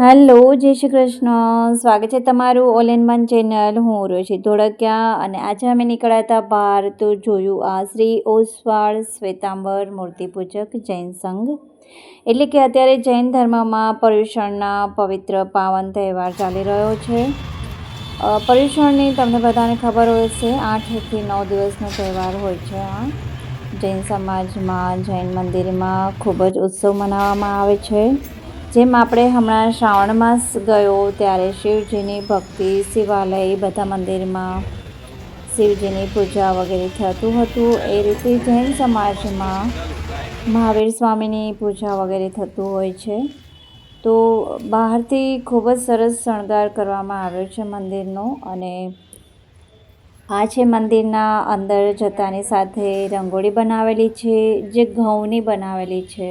Hello, જય શ્રી કૃષ્ણ. સ્વાગત છે તમારું ઓલ એન વન ચેનલ. હું રોશી ધોળકિયા અને આજે અમે નીકળ્યા હતા બહાર તો જોયું આ શ્રી ઓસવાળ શ્વેતાંબર મૂર્તિપૂજક જૈન સંઘ. એટલે કે અત્યારે જૈન ધર્મમાં પર્યુષણના પવિત્ર પાવન તહેવાર ચાલી રહ્યો છે. પર્યુષણની તમને બધાને ખબર હોય છે, આઠથી નવ દિવસનો તહેવાર હોય છે આ. જૈન સમાજમાં, જૈન મંદિરમાં ખૂબ જ ઉત્સવ મનાવવામાં આવે છે. જેમ આપણે હમણાં શ્રાવણ માસ ગયો ત્યારે શિવજીની ભક્તિ, શિવાલય, બધા મંદિરમાં શિવજીની પૂજા વગેરે થતું હતું. એ રીતે જૈન સમાજમાં મહાવીર સ્વામીની પૂજા વગેરે થતું હોય છે. તો બહારથી ખૂબ જ સરસ શણગાર કરવામાં આવ્યો છે મંદિરનો અને આ છે મંદિરના અંદર જતાની સાથે રંગોળી બનાવેલી છે, જે ઘઉંની બનાવેલી છે.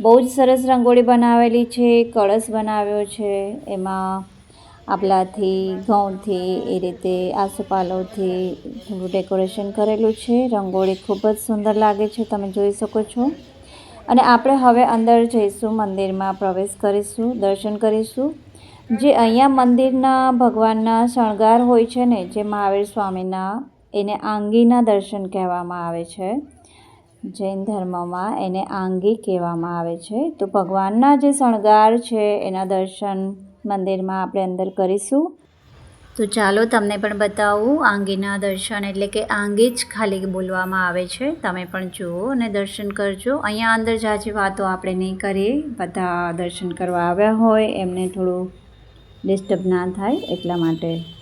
બહુ જ સરસ રંગોળી બનાવેલી છે, કળશ બનાવ્યો છે, એમાં આપલાથી, ઘઉંથી, એ રીતે આસોપાલવથી થોડું ડેકોરેશન કરેલું છે. રંગોળી ખૂબ જ સુંદર લાગે છે, તમે જોઈ શકો છો. અને આપણે હવે અંદર જઈશું, મંદિરમાં પ્રવેશ કરીશું, દર્શન કરીશું. જે અહીંયા મંદિરના ભગવાનના શણગાર હોય છે ને, જે મહાવીર સ્વામીના, એને આંગીના દર્શન કહેવામાં આવે છે. જૈન ધર્મમાં એને આંગી કહેવામાં આવે છે. તો ભગવાનના જે શણગાર છે, એના દર્શન મંદિરમાં આપણે અંદર કરીશું. તો ચાલો તમને પણ બતાવું, આંગીના દર્શન એટલે કે આંગી જ ખાલી બોલવામાં આવે છે. તમે પણ જુઓ અને દર્શન કરજો. અહીંયા અંદર જાજી વાતો આપણે નહીં કરીએ, બધા દર્શન કરવા આવ્યા હોય, એમને થોડું ડિસ્ટર્બ ના થાય એટલા માટે.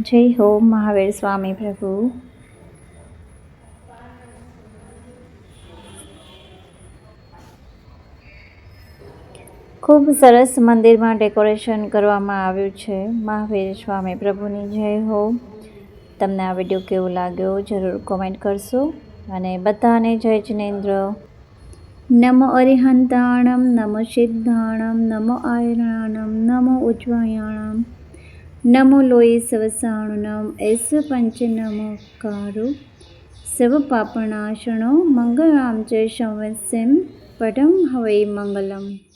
જય હો મહાવીર સ્વામી પ્રભુ. ખૂબ સરસ મંદિરમાં ડેકોરેશન કરવામાં આવ્યું છે. મહાવીર સ્વામી પ્રભુની જય હો. તમને આ વીડિયો કેવો લાગ્યો જરૂર કોમેન્ટ કરશો અને બધાને જય જિનેન્દ્ર. નમો અરિહંતાણમ, નમો સિદ્ધાણમ, નમો આયરાણમ નમો ઉજ્જવાયાણમ. नमो लोये स्वषाणुन एष पञ्च नमकार मङ्गलां च पठं हवये मङ्गलम्